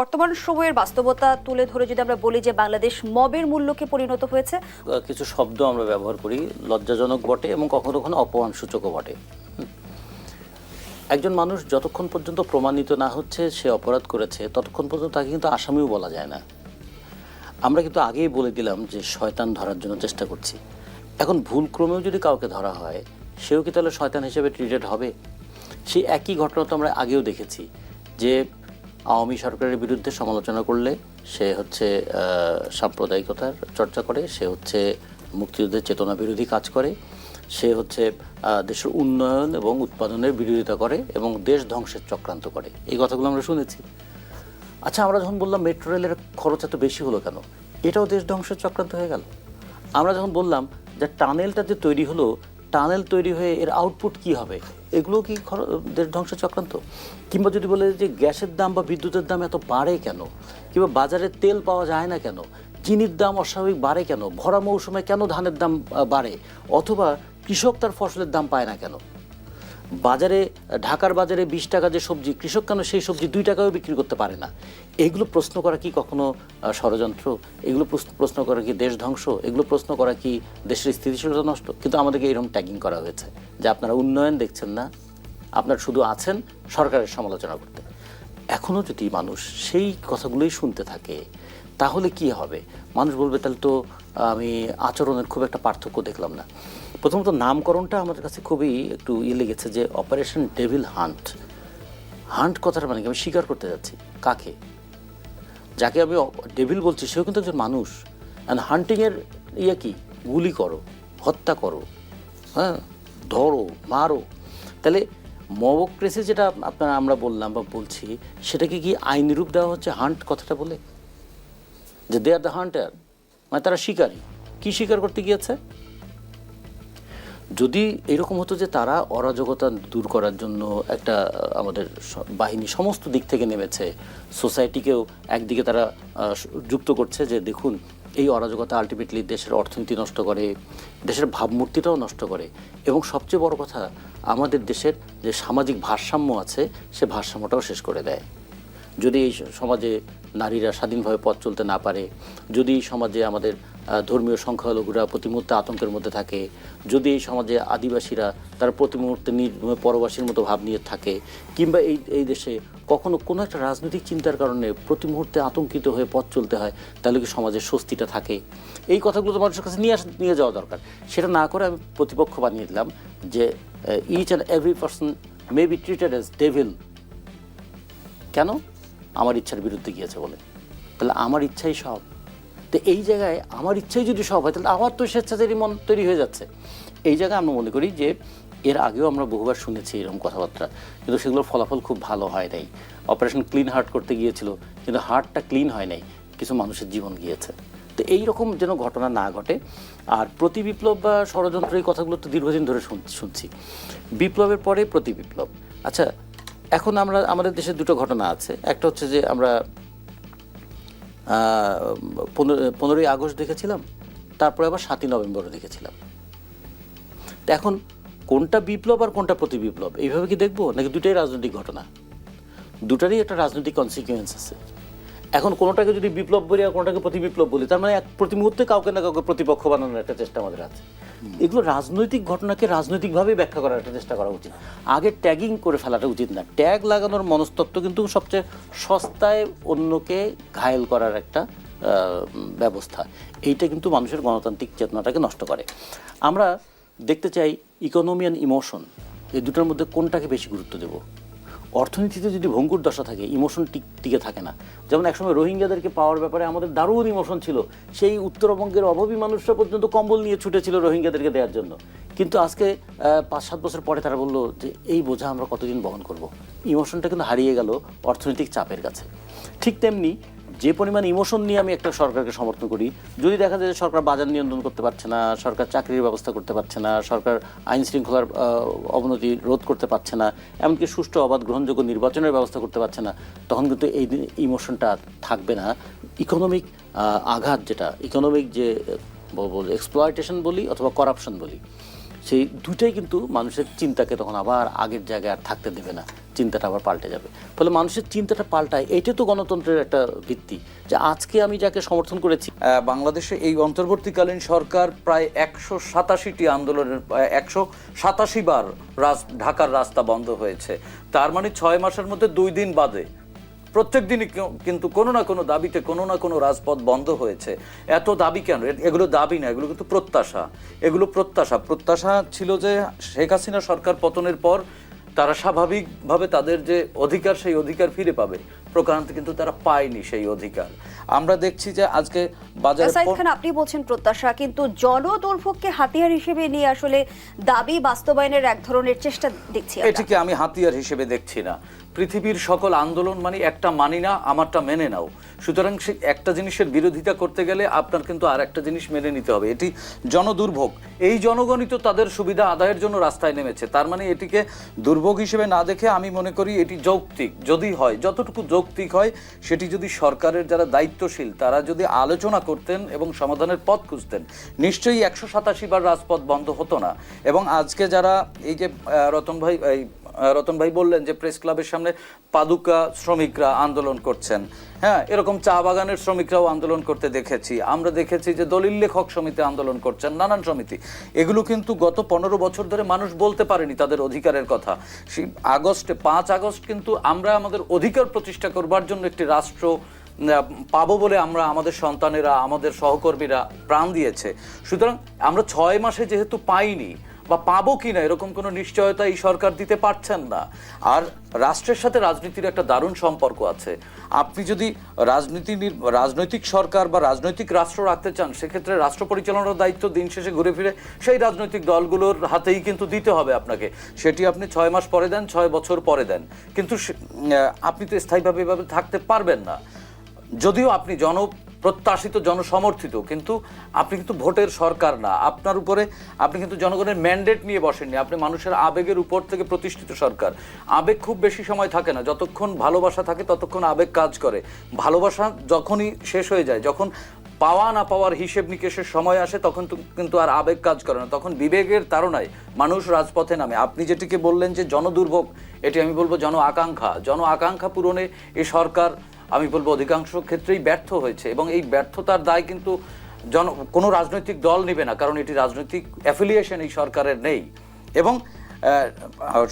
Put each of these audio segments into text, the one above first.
বর্তমান সময়ের বাস্তবতা তুলে ধরে যদি আমরা বলি যে বাংলাদেশ মবের মূল্যকে পরিণত হয়েছে কিছু শব্দ আমরা ব্যবহার করি, লজ্জাজনক বটে এবং কখনো কখনো অপমানসূচকও বটে। একজন মানুষ যতক্ষণ পর্যন্ত প্রমাণিত না হচ্ছে, সে অপরাধ করেছে, ততক্ষণ পর্যন্ত তাকে কিন্তু আসামিও বলা যায় না। আমরা কিন্তু আগেই বলে দিলাম যে শয়তান ধরার জন্য চেষ্টা করছি। এখন ভুল ক্রমেও যদি কাউকে ধরা হয়, সেও কি তাহলে শয়তান হিসেবে ট্রিটেড হবে? সেই একই ঘটনা তো আমরা আগেও দেখেছি, যে আওয়ামী সরকারের বিরুদ্ধে সমালোচনা করলে সে হচ্ছে সাম্প্রদায়িকতার চর্চা করে, সে হচ্ছে মুক্তিযুদ্ধের চেতনা বিরোধী কাজ করে, সে হচ্ছে দেশের উন্নয়ন এবং উৎপাদনের বিরোধিতা করে এবং দেশ ধ্বংসের চক্রান্ত করে। এই কথাগুলো আমরা শুনেছি। আচ্ছা আমরা যখন বললাম মেট্রো রেলের খরচ এত বেশি হলো কেন? এটাও দেশ ধ্বংসের চক্রান্ত হয়ে গেল। আমরা যখন বললাম যে টানেলটা যে তৈরি হলো টানেল তৈরি হয়ে এর আউটপুট কি হবে? এগুলো কি ধ্বংসের চক্রান্ত কিংবা যদি বলে যে গ্যাসের দাম বা বিদ্যুতের দাম এত বাড়ে কেন? কিংবা বাজারে তেল পাওয়া যায় না কেন? চিনির দাম অস্বাভাবিক বাড়ে কেন? ভরা মৌসুমে কেন ধানের দাম বাড়ে? অথবা কৃষক তার ফসলের দাম পায় না কেন? বাজারে, ঢাকার বাজারে বিশ টাকা যে সবজি, কৃষক কেন সেই সবজি দুই টাকাও বিক্রি করতে পারে না? এগুলো প্রশ্ন করা কি কখনো ষড়যন্ত্র? এগুলো প্রশ্ন- করা কি দেশ ধ্বংস? এগুলো প্রশ্ন করা কি দেশের স্থিতিশীলতা নষ্ট? কিন্তু আমাদেরকে এরকম ট্যাগিং করা হয়েছে যে আপনারা উন্নয়ন দেখছেন না, আপনার শুধু আছেন, সরকারের সমালোচনা করতে। এখনও যদি মানুষ সেই কথাগুলোই শুনতে থাকে, তাহলে কি হবে? মানুষ বলবে, তাহলে তো, আমি আচরণের খুব একটা পার্থক্য দেখলাম না। প্রথমত নামকরণটা আমাদের কাছে খুবই একটু ইয়ে লেগেছে যে অপারেশন ডেভিল হান্ট। হান্ট কথাটা মানে কি? আমি স্বীকার করতে যাচ্ছি। কাকে? যাকে আমি ডেভিল বলছি, সেও কিন্তু একজন মানুষ। অ্যান্ড হান্টিংয়ের ইয়ে কি? গুলি করো, হত্যা করো হ্যাঁ? ধরো, মারো। তাহলে মবক্রেসি যেটা আপনারা আমরা বললাম বা বলছি, সেটাকে কি আইনি রূপ দেওয়া হচ্ছে হান্ট কথাটা বলে? যে দে আর দ্য হান্টার মানে তারা শিকারী। কী শিকার করতে গিয়েছে? যদি এরকম হতো যে তারা অরাজকতা দূর করার জন্য একটা আমাদের বাহিনী সমস্ত দিক থেকে নেমেছে, সোসাইটিকেও একদিকে তারা যুক্ত করছে যে দেখুন, এই অরাজকতা আলটিমেটলি দেশের অর্থনীতি নষ্ট করে, দেশের ভাবমূর্তিটাও নষ্ট করে। এবং সবচেয়ে বড় কথা, আমাদের দেশের যে সামাজিক ভারসাম্য আছে, সে ভারসাম্যটাও শেষ করে দেয়। যদি এই সমাজে নারীরা স্বাধীনভাবে পথ চলতে না পারে, যদি সমাজে আমাদের ধর্মীয় সংখ্যালঘুরা প্রতি মুহূর্তে আতঙ্কের মধ্যে থাকে। যদি এই সমাজে আদিবাসীরা তারা প্রতি মুহূর্তে নির্মমে পরবাসীর মতো ভাব নিয়ে থাকে, কিংবা এই এই দেশে কখনো কোনো একটা রাজনৈতিক চিন্তার কারণে প্রতি মুহূর্তে আতঙ্কিত হয়ে পথ চলতে হয়, তাহলে কি সমাজের স্বস্তিটা থাকে? এই কথাগুলো তো মানুষের কাছে নিয়ে আস নিয়ে যাওয়া দরকার। সেটা না করে আমি প্রতিপক্ষ বানিয়ে দিলাম যে each and every person may be treated as devil কেন? আমার ইচ্ছার বিরুদ্ধে গিয়েছে বলে। তাহলে আমার ইচ্ছাই সব। তো এই জায়গায় আমার ইচ্ছাই যদি সব হয়, তাহলে আমার তো স্বেচ্ছাচারী মন তৈরি হয়ে যাচ্ছে। এই জায়গায় আমরা মনে করি যে, এর আগেও আমরা বহুবার শুনেছি এরকম কথাবার্তা, কিন্তু সেগুলোর ফলাফল খুব ভালো হয় নাই। অপারেশন ক্লিন হার্ট করতে গিয়েছিল, কিন্তু হার্টটা ক্লিন হয় নাই, কিছু মানুষের জীবন গিয়েছে। তো এই রকম যেন ঘটনা না ঘটে, আর প্রতি বিপ্লব বা ষড়যন্ত্র এই কথাগুলো তো দীর্ঘদিন ধরে শুন- শুনছি। বিপ্লবের পরে প্রতি বিপ্লব। আচ্ছা এখন আমরা, আমাদের দেশে দুটো ঘটনা আছে। একটা হচ্ছে যে আমরা পনেরোই আগস্ট দেখেছিলাম, তারপরে আবার সাতই নভেম্বরও দেখেছিলাম। এখন কোনটা বিপ্লব আর কোনটা প্রতি বিপ্লব, এইভাবে কি দেখব? নাকি দুটাই রাজনৈতিক ঘটনা? দুটারই একটা রাজনৈতিক কনসিকুয়েন্স আছে। এখন কোনোটাকে যদি বিপ্লব বলি আর কোনোটাকে প্রতি বিপ্লব বলি, তার মানে এক প্রতি মুহূর্তে কাউকে না কাউকে প্রতিপক্ষ বানানোর একটা চেষ্টা আমাদের আছে। এগুলো রাজনৈতিক ঘটনাকে রাজনৈতিকভাবে ব্যাখ্যা করার একটা চেষ্টা করা উচিত। আগে ট্যাগিং করে ফেলাটা উচিত না। ট্যাগ লাগানোর মনস্তত্ত্ব কিন্তু সবচেয়ে সস্তায় অন্যকে ঘায়েল করার একটা ব্যবস্থা। এইটা কিন্তু মানুষের গণতান্ত্রিক চেতনাটাকে নষ্ট করে। আমরা দেখতে চাই ইকোনমি অ্যান্ড ইমোশন এই দুটোর মধ্যে কোনটাকে বেশি গুরুত্ব দেবো? অর্থনীতিতে যদি ভঙ্গুর দশা থাকে ইমোশন টিক টিকে থাকে না। যেমন একসময় রোহিঙ্গাদেরকে পাওয়ার ব্যাপারে আমাদের দারুণ ইমোশন ছিল। সেই উত্তরবঙ্গের অভাবী মানুষরা পর্যন্ত কম্বল নিয়ে ছুটেছিল রোহিঙ্গাদেরকে দেওয়ার জন্য। কিন্তু আজকে পাঁচ সাত বছর পরে তারা বলল যে, এই বোঝা আমরা কতদিন বহন করব? ইমোশনটা কিন্তু হারিয়ে গেল অর্থনৈতিক চাপের কাছে। ঠিক তেমনি যে পরিমাণ ইমোশন নিয়ে আমি একটা সরকারকে সমর্থন করি, যদি দেখা যায় যে সরকার বাজার নিয়ন্ত্রণ করতে পারছে না, সরকার চাকরির ব্যবস্থা করতে পারছে না, সরকার আইন শৃঙ্খলার অবনতি রোধ করতে পারছে না, এমনকি সুষ্ঠু, অবাধ, গ্রহণযোগ্য নির্বাচনের ব্যবস্থা করতে পারছে না, তখন কিন্তু এই ইমোশনটা থাকবে না। ইকোনমিক আঘাত যেটা ইকোনমিক যে এক্সপ্লয়টেশন বলি অথবা করাপশন বলি। সেই দুইটাই কিন্তু মানুষের চিন্তাকে তখন আবার আগের জায়গায় আর থাকতে দেবে না, চিন্তাটা আবার পাল্টে যাবে। ফলে মানুষের চিন্তাটা পাল্টায় এইটা তো গণতন্ত্রের একটা ভিত্তি যে আজকে আমি যাকে সমর্থন করেছি। বাংলাদেশে এই অন্তর্বর্তীকালীন সরকার প্রায় একশো সাতাশিটি আন্দোলনের একশো সাতাশি বার রাস- ঢাকার রাস্তা বন্ধ হয়েছে। তার মানে ছয় মাসের মধ্যে দুই দিন বাদে প্রত্যেক দিনই কিন্তু কোনো না কোনো দাবিতে কোনো না কোনো রাজপথ বন্ধ হয়েছে। এত দাবি কেন? এগুলো দাবি না, এগুলো কিন্তু প্রত্যাশা। এগুলো প্রত্যাশা। প্রত্যাশা ছিল যে শেখ হাসিনা সরকার পতনের পর তারা স্বাভাবিকভাবে তাদের যে অধিকার, সেই অধিকার ফিরে পাবে। প্রকারান্তে কিন্তু তারা পায়নি সেই অধিকার। আমরা দেখছি যে আজকে বাজারে খান আপনি বলছেন প্রত্যাশা কিন্তু জনদুর্ভোগকে হাতিয়ার হিসেবে নিয়ে আসলে দাবি বাস্তবায়নের এক ধরনের চেষ্টা দেখছি। এটিকে আমি হাতিয়ার হিসেবে দেখছি না। পৃথিবীর সকল আন্দোলন মানে একটা মানি না আমারটা মেনে নাও। সুতরাং সে একটা জিনিসের বিরোধিতা করতে গেলে আপনার কিন্তু আর একটা জিনিস মেনে নিতে হবে। এটি জনদুর্ভোগ। এই জনগণই তো তাদের সুবিধা আদায়ের জন্য রাস্তায় নেমেছে। তার মানে এটিকে দুর্ভোগ হিসেবে না দেখে আমি মনে করি এটি যৌক্তিক। যদি হয় যতটুকু যৌক্তিক হয়, সেটি যদি সরকারের যারা দায়িত্বশীল, তারা যদি আলোচনা করতেন এবং সমাধানের পথ খুঁজতেন, নিশ্চয়ই একশো সাতাশি বার রাজপথ বন্ধ হতো না। এবং আজকে যারা এই যে রতন ভাই রতন ভাই বললেন যে প্রেস ক্লাবের সামনে পাদুকা শ্রমিকরা আন্দোলন করছেন। হ্যাঁ এরকম চা বাগানের শ্রমিকরাও আন্দোলন করতে দেখেছি। আমরা দেখেছি যে দলিল লেখক সমিতি আন্দোলন করছেন, নানান সমিতি। এগুলো কিন্তু গত পনেরো বছর ধরে মানুষ বলতে পারেনি তাদের অধিকারের কথা। সেই আগস্টে, পাঁচ আগস্ট কিন্তু আমরা আমাদের অধিকার প্রতিষ্ঠা করবার জন্য একটি রাষ্ট্র পাবো বলে আমরা আমাদের সন্তানেরা, আমাদের সহকর্মীরা প্রাণ দিয়েছে। সুতরাং আমরা ছয় মাসে যেহেতু পাইনি বা পাবো কিনা এরকম কোনো নিশ্চয়তা এই সরকার দিতে পারছেন না। আর রাষ্ট্রের সাথে রাজনীতির একটা দারুণ সম্পর্ক আছে। আপনি যদি রাজনীতি রাজনৈতিক সরকার বা রাজনৈতিক রাষ্ট্র রাখতে চান, সেক্ষেত্রে রাষ্ট্র পরিচালনার দায়িত্ব দিন শেষে ঘুরে ফিরে সেই রাজনৈতিক দলগুলোর হাতেই কিন্তু দিতে হবে আপনাকে। সেটি আপনি ছয় মাস পরে দেন, ছয় বছর পরে দেন। কিন্তু আপনি তো স্থায়ীভাবে এভাবে থাকতে পারবেন না। যদিও আপনি জন প্রত্যাশিত জনসমর্থিত, কিন্তু আপনি কিন্তু ভোটের সরকার না। আপনার উপরে আপনি কিন্তু জনগণের ম্যান্ডেট নিয়ে বসেননি। আপনি মানুষের আবেগের উপর থেকে প্রতিষ্ঠিত সরকার। আবেগ খুব বেশি সময় থাকে না। যতক্ষণ ভালোবাসা থাকে, ততক্ষণ আবেগ কাজ করে। ভালোবাসা যখনই শেষ হয়ে যায়, যখন পাওয়া না পাওয়ার হিসেব নিকেশের সময় আসে, তখন কিন্তু আর আবেগ কাজ করে না। তখন বিবেকের তাড়নায় মানুষ রাজপথে নামে। আপনি যেটিকে বললেন যে জনদুর্ভোগ, এটি আমি বলব জন আকাঙ্ক্ষা জন আকাঙ্ক্ষা পূরণে এই সরকার আমি বলব অধিকাংশ ক্ষেত্রেই ব্যর্থ হয়েছে এবং এই ব্যর্থতার দায় কিন্তু জন কোনো রাজনৈতিক দল নিবে না, কারণ এটি রাজনৈতিক অ্যাফিলিয়েশন এই সরকারের নেই। এবং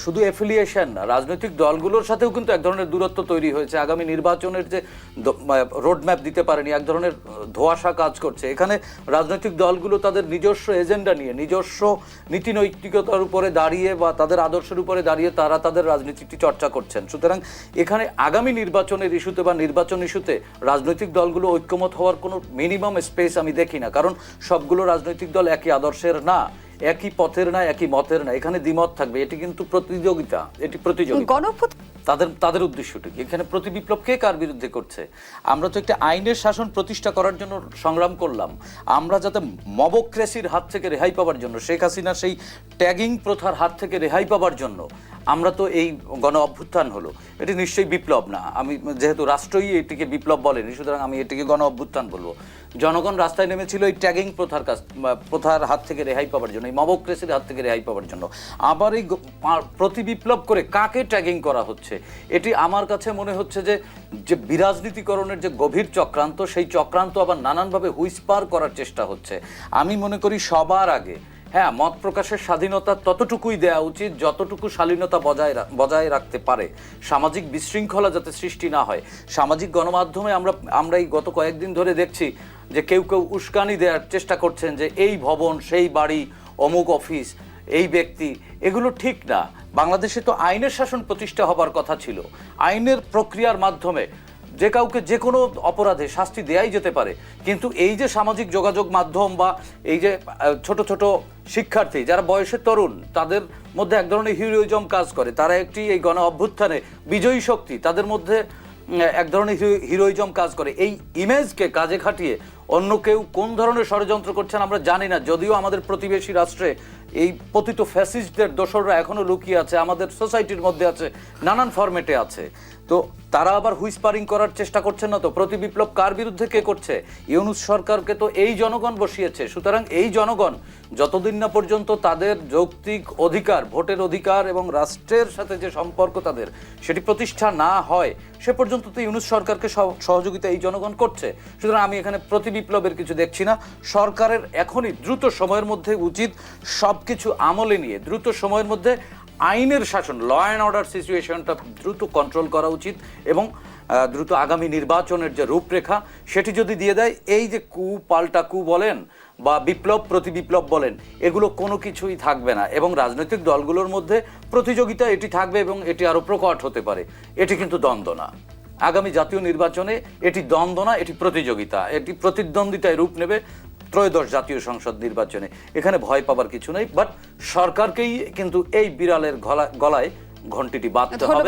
শুধু অ্যাফিলিয়েশন না, রাজনৈতিক দলগুলোর সাথেও কিন্তু এক ধরনের দূরত্ব তৈরি হয়েছে। আগামী নির্বাচনের যে রোডম্যাপ দিতে পারেনি, এক ধরনের ধোঁয়াশা কাজ করছে। এখানে রাজনৈতিক দলগুলো তাদের নিজস্ব এজেন্ডা নিয়ে, নিজস্ব নীতি নৈতিকতার উপরে দাঁড়িয়ে বা তাদের আদর্শের উপরে দাঁড়িয়ে তারা তাদের রাজনীতিটি চর্চা করছেন। সুতরাং এখানে আগামী নির্বাচনের ইস্যুতে বা নির্বাচন ইস্যুতে রাজনৈতিক দলগুলো ঐক্যমত হওয়ার কোনো মিনিমাম স্পেস আমি দেখি না। কারণ সবগুলো রাজনৈতিক দল একই আদর্শের না। একই পথের না একই মতের না এখানে দ্বিমত থাকবে এটি কিন্তু প্রতিযোগিতা এটি প্রতিযোগিতা। গণঅভ্যুত্থান তাদের তাদের উদ্দেশ্যটি এখানে প্রতি বিপ্লব কে কার বিরুদ্ধে করছে? আমরা তো একটা আইনের শাসন প্রতিষ্ঠা করার জন্য সংগ্রাম করলাম। আমরা যাতে মবক্রেসির হাত থেকে রেহাই পাওয়ার জন্য শেখ হাসিনা সেই ট্যাগিং প্রথার হাত থেকে রেহাই পাওয়ার জন্য আমরা তো এই গণ অভ্যুত্থান হলো। এটি নিশ্চয়ই বিপ্লব না। আমি যেহেতু রাষ্ট্রই এটিকে বিপ্লব বলেনি সুতরাং আমি এটিকে গণ অভ্যুত্থান বলব। জনগণ রাস্তায় নেমেছিল এই ট্যাগিং প্রথার কাছ প্রথার হাত থেকে রেহাই পাওয়ার জন্য, এই মবক্রেসির হাত থেকে রেহাই পাওয়ার জন্য। আবার এই প্রতি বিপ্লব করে কাকে ট্যাগিং করা হচ্ছে? এটি আমার কাছে মনে হচ্ছে যে যে বিরাজনীতিকরণের যে গভীর চক্রান্ত, সেই চক্রান্ত আবার নানানভাবে হুইস্পার করার চেষ্টা হচ্ছে। আমি মনে করি সবার আগে হ্যাঁ মত প্রকাশের স্বাধীনতা ততটুকুই দেওয়া উচিত যতটুকু শালীনতা বজায় বজায় রাখতে পারে। সামাজিক বিশৃঙ্খলা যাতে সৃষ্টি না হয়। সামাজিক গণমাধ্যমে আমরা আমরা এই গত কয়েকদিন ধরে দেখছি যে কেউ কেউ উস্কানি দেওয়ার চেষ্টা করছেন যে এই ভবন, সেই বাড়ি, অমুক অফিস, এই ব্যক্তি, এগুলো ঠিক না। বাংলাদেশে তো আইনের শাসন প্রতিষ্ঠা হবার কথা ছিল। আইনের প্রক্রিয়ার মাধ্যমে যে কাউকে যে কোনো অপরাধে শাস্তি দেয়াই যেতে পারে। কিন্তু এই যে সামাজিক যোগাযোগ মাধ্যম বা এই যে ছোট ছোট শিক্ষার্থী, যারা বয়সে তরুণ, তাদের মধ্যে এক ধরনের হিরোইজম কাজ করে। তারা একটি এই গণ অভ্যুত্থানে বিজয়ী শক্তি, তাদের মধ্যে এক ধরনের হিরো- হিরোইজম কাজ করে। এই ইমেজকে কাজে খাটিয়ে অন্য কেউ কোন ধরনের ষড়যন্ত্র করছেন আমরা জানি না। যদিও আমাদের প্রতিবেশী রাষ্ট্রে এই পতিত ফ্যাসিস্টদের দোসররা এখনও লুকিয়ে আছে, আমাদের সোসাইটির মধ্যে আছে, নানান ফরম্যাটে আছে। তো তারা আবার হুইসপারিং করার চেষ্টা করছেন না তো? প্রতি বিপ্লব কার বিরুদ্ধে কে করছে? ইউনুস সরকারকে তো এই জনগণ বসিয়েছে। সুতরাং এই জনগণ যতদিন না পর্যন্ত তাদের যৌক্তিক অধিকার, ভোটের অধিকার এবং রাষ্ট্রের সাথে যে সম্পর্ক তাদের সেটি প্রতিষ্ঠা না হয়, সে পর্যন্ত তো ইউনুস সরকারকে সহ- সহযোগিতা এই জনগণ করছে। সুতরাং আমি এখানে প্রতি বিপ্লবের কিছু দেখছি না। সরকারের এখনই দ্রুত সময়ের মধ্যে উচিত সব কিছু আমলে নিয়ে, দ্রুত সময়ের মধ্যে আইনের শাসন ল অ্যান্ড অর্ডার সিচুয়েশনটা দ্রুত কন্ট্রোল করা উচিত এবং দ্রুত আগামী নির্বাচনের যে রূপরেখা, সেটি যদি দিয়ে দেয়, এই যে কু পাল্টা কু বলেন বা বিপ্লব প্রতি বিপ্লব বলেন, এগুলো কোনো কিছুই থাকবে না এবং রাজনৈতিক দলগুলোর মধ্যে প্রতিযোগিতা এটি থাকবে এবং এটি আরও প্রকট হতে পারে। এটি কিন্তু দ্বন্দ্ব না। আগামী জাতীয় নির্বাচনে এটি দ্বন্দ্ব না, এটি প্রতিযোগিতা। এটি প্রতিদ্বন্দ্বিতায় রূপ নেবে ত্রয়োদশ জাতীয় সংসদ নির্বাচনে। এখানে ভয় পাবার কিছু নেই বাট সরকারকেই কিন্তু এই বিড়ালের গলা গলায় ঘন্টিটি বাঁধতে হবে।